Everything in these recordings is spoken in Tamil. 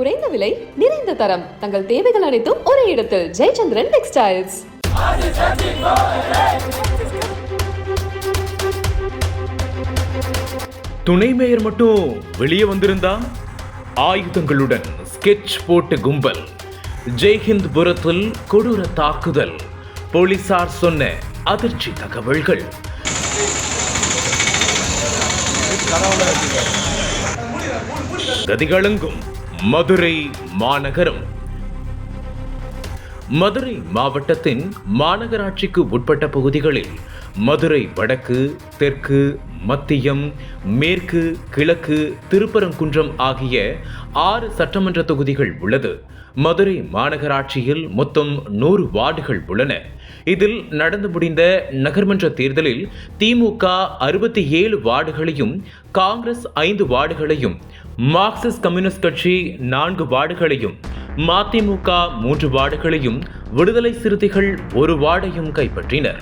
குறைந்த விலை நிறைந்த தரம். தங்கள் தேவைகள் அனைத்தும் ஒரே இடத்தில். ஜெயச்சந்திரன் டெக்ஸ்டைல்ஸ். துணை மேயர் மட்டும் வெளியே வந்திருந்தா? ஆயுதங்களுடன் ஸ்கெட்ச் போட்டு கும்பல். ஜெய்ஹிந்த் புரத்தில் கொடூர தாக்குதல். போலீசார் சொன்ன அதிர்ச்சி தகவல்கள். கதிகளங்கும் மதுரை மாநகரம். மதுரை மாவட்டத்தின் மாநகராட்சிக்கு உட்பட்ட பகுதிகளில் மதுரை வடக்கு தெற்கு மத்தியம் மேற்கு கிழக்கு திருப்பரங்குன்றம் ஆகிய ஆறு சட்டமன்ற தொகுதிகள் உள்ளது. மதுரை மாநகராட்சியில் மொத்தம் நூறு வார்டுகள் உள்ளன. இதில் நடந்து முடிந்த நகர்மன்ற தேர்தலில் திமுக அறுபத்தி ஏழு வார்டுகளையும் காங்கிரஸ் ஐந்து வார்டுகளையும் மார்க்சிஸ்ட் கம்யூனிஸ்ட் கட்சி நான்கு வார்டுகளையும் மதிமுக மூன்று வார்டுகளையும் விடுதலை சிறுத்தைகள் ஒரு வார்டையும் கைப்பற்றினர்.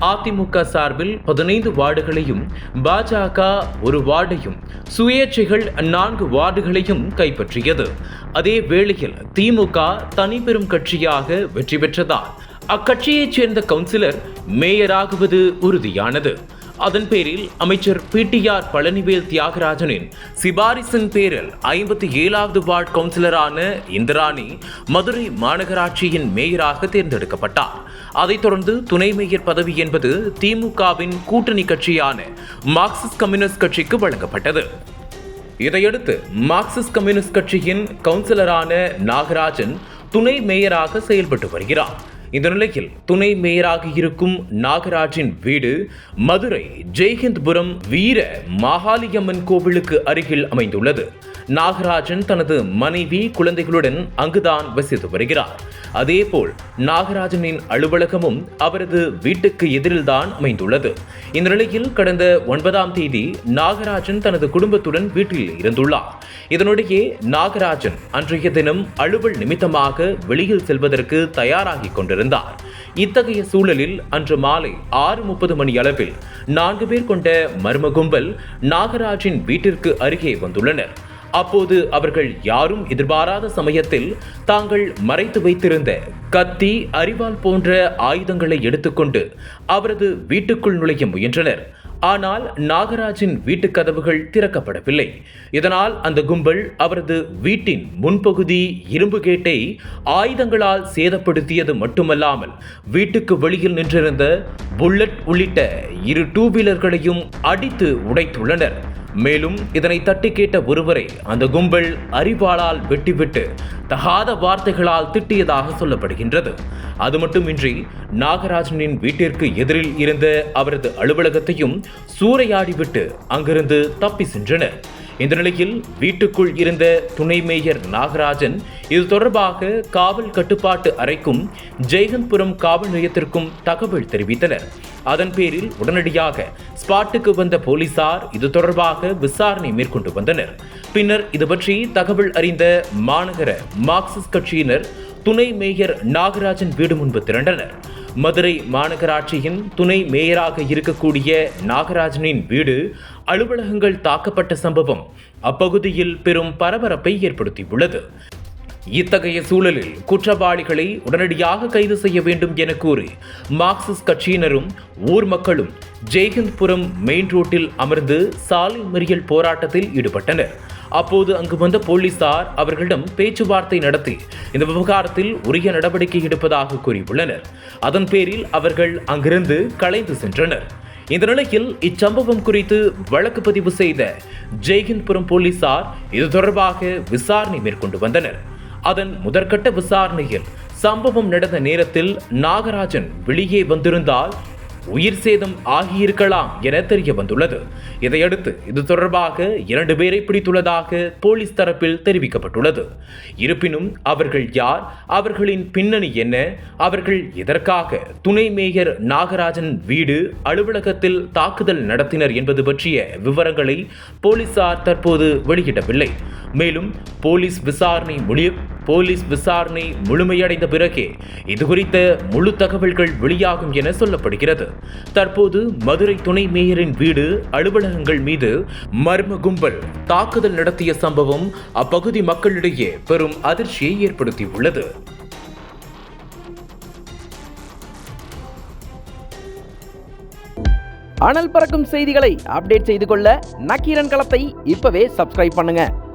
அதிமுக சார்பில் பதினைந்து வார்டுகளையும் பாஜக ஒரு வார்டையும் சுயேட்சைகள் நான்கு வார்டுகளையும் கைப்பற்றியது. அதே வேளையில் திமுக தனிப்பெரும் கட்சியாக வெற்றி பெற்றதால் அக்கட்சியைச் சேர்ந்த கவுன்சிலர் மேயராகுவது உறுதியானது. அதன் பேரில் அமைச்சர் பிடிஆர் பழனிவேல் தியாகராஜனின் சிபாரிசின் பேரில் ஐம்பத்தி ஏழாவது வார்டு கவுன்சிலரான இந்திராணி மதுரை மாநகராட்சியின் மேயராக தேர்ந்தெடுக்கப்பட்டார். அதைத் தொடர்ந்து துணை மேயர் பதவி என்பது திமுகவின் கூட்டணி கட்சியான மார்க்சிஸ்ட் கம்யூனிஸ்ட் கட்சிக்கு வழங்கப்பட்டது. இதையடுத்து மார்க்சிஸ்ட் கம்யூனிஸ்ட் கட்சியின் கவுன்சிலரான நாகராஜன் துணை மேயராக செயல்பட்டு வருகிறார். இந்த நிலையில் துணை மேயராக இருக்கும் நாகராஜின் வீடு மதுரை ஜெய்ஹிந்த்புரம் வீர மகாலியம்மன் கோவிலுக்கு அருகில் அமைந்துள்ளது. நாகராஜன் தனது மனைவி குழந்தைகளுடன் அங்குதான் வசித்து வருகிறார். அதேபோல் நாகராஜனின் அலுவலகமும் அவரது வீட்டுக்கு எதிரில்தான் அமைந்துள்ளது. இந்த நிலையில் கடந்த ஒன்பதாம் தேதி நாகராஜன் தனது குடும்பத்துடன் வீட்டில் இருந்துள்ளார். இதனிடையே நாகராஜன் அன்றைய தினம் அலுவல் நிமித்தமாக வெளியில் செல்வதற்கு தயாராகிக் கொண்டிருந்தார். இத்தகைய சூழலில் அன்று மாலை ஆறு முப்பது மணி அளவில் நான்கு பேர் கொண்ட மர்ம கும்பல் நாகராஜின் வீட்டிற்கு அருகே வந்துள்ளனர். அப்போது அவர்கள் யாரும் எதிர்பாராத சமயத்தில் தாங்கள் மறைத்து வைத்திருந்த கத்தி அரிவாள் போன்ற ஆயுதங்களை எடுத்துக்கொண்டு அவரது வீட்டுக்குள் நுழைய முயன்றனர். ஆனால் நாகராஜின் வீட்டு கதவுகள் திறக்கப்படவில்லை. இதனால் அந்த கும்பல் அவரது வீட்டின் முன்பகுதி இரும்பு கேட்டை ஆயுதங்களால் சேதப்படுத்தியது மட்டுமல்லாமல் வீட்டுக்கு வெளியில் நின்றிருந்த புல்லட் உள்ளிட்ட இரு டூ வீலர்களையும் அடித்து உடைத்துள்ளனர். மேலும் இதனை தட்டி கேட்ட ஒருவரை அந்த கும்பல் அரிவாளால் வெட்டிவிட்டு தகாத வார்த்தைகளால் திட்டியதாக சொல்லப்படுகின்றது. அது மட்டுமின்றி நாகராஜனின் வீட்டிற்கு எதிரில் இருந்த அவரது அலுவலகத்தையும் சூறையாடிவிட்டு அங்கிருந்து தப்பி சென்றனர். இந்த நிலையில் வீட்டுக்குள் இருந்த துணை மேயர் நாகராஜன் இது தொடர்பாக காவல் கட்டுப்பாட்டு அறைக்கும் ஜெய்கந்த்புரம் காவல் நிலையத்திற்கும் தகவல் தெரிவித்தனர். அதன் பேரில் உடனடியாக ஸ்பாட்டுக்கு வந்த போலீசார் இது தொடர்பாக விசாரணை மேற்கொண்டு வந்தனர். பின்னர் இது பற்றி தகவல் அறிந்த மாநகர மார்க்சிஸ்ட் கட்சியினர் துணை மேயர் நாகராஜன் வீடு முன்பு திரண்டனர். மதுரை மாநகராட்சியின் துணை மேயராக இருக்கக்கூடிய நாகராஜனின் வீடு அலுவலகங்கள் தாக்கப்பட்ட சம்பவம் அப்பகுதியில் பெரும் பரபரப்பை ஏற்படுத்தியுள்ளது. இத்தகைய சூழலில் குற்றவாளிகளை உடனடியாக கைது செய்ய வேண்டும் என கூறி மார்க்சிஸ்ட் கட்சியினரும் ஊர் மக்களும் ஜெய்ஹிந்த்புரம் மெயின் ரோட்டில் அமர்ந்து சாலை மறியல் போராட்டத்தில் ஈடுபட்டனர். அப்போது அங்கு வந்த போலீசார் அவர்களிடம் பேச்சுவார்த்தை நடத்தி இந்த விவகாரத்தில் உரிய நடவடிக்கை எடுப்பதாக கூறியுள்ளனர். அதன் பேரில் அவர்கள் அங்கிருந்து கலைந்து சென்றனர். இந்த நிலையில் இச்சம்பவம் குறித்து வழக்கு பதிவு செய்த ஜெய்ஹிந்த்புரம் போலீசார் இது தொடர்பாக விசாரணை மேற்கொண்டு வந்தனர். அதன் முதற்கட்ட விசாரணையில் சம்பவம் நடந்த நேரத்தில் நாகராஜன் வெளியே வந்திருந்தால் உயிர் சேதம் ஆகியிருக்கலாம் என தெரிய வந்துள்ளது. இதையடுத்து இது தொடர்பாக இரண்டு பேரை பிடித்துள்ளதாக போலீஸ் தரப்பில் தெரிவிக்கப்பட்டுள்ளது. இருப்பினும் அவர்கள் யார் அவர்களின் பின்னணி என்ன அவர்கள் எதற்காக துணை மேயர் நாகராஜன் வீடு அலுவலகத்தில் தாக்குதல் நடத்தினர் என்பது பற்றிய விவரங்களை போலீசார் தற்போது வெளியிடவில்லை. மேலும் போலீஸ் விசாரணை முடிய போலீஸ் விசாரணை முழுமையடைந்த பிறகே இதுகுறித்த முழு தகவல்கள் வெளியாகும் என சொல்லப்படுகிறது. தற்போது மதுரை துணை மேயரின் வீடு அலுவலகங்கள் மீது மர்ம கும்பல் தாக்குதல் நடத்திய சம்பவம் அப்பகுதி மக்களிடையே பெரும் அதிர்ச்சியை ஏற்படுத்தியுள்ளது. அனல் பறக்கும் செய்திகளை அப்டேட் செய்து கொள்ள நக்கீரன் களத்தை இப்பவே சப்ஸ்கிரைப் பண்ணுங்க.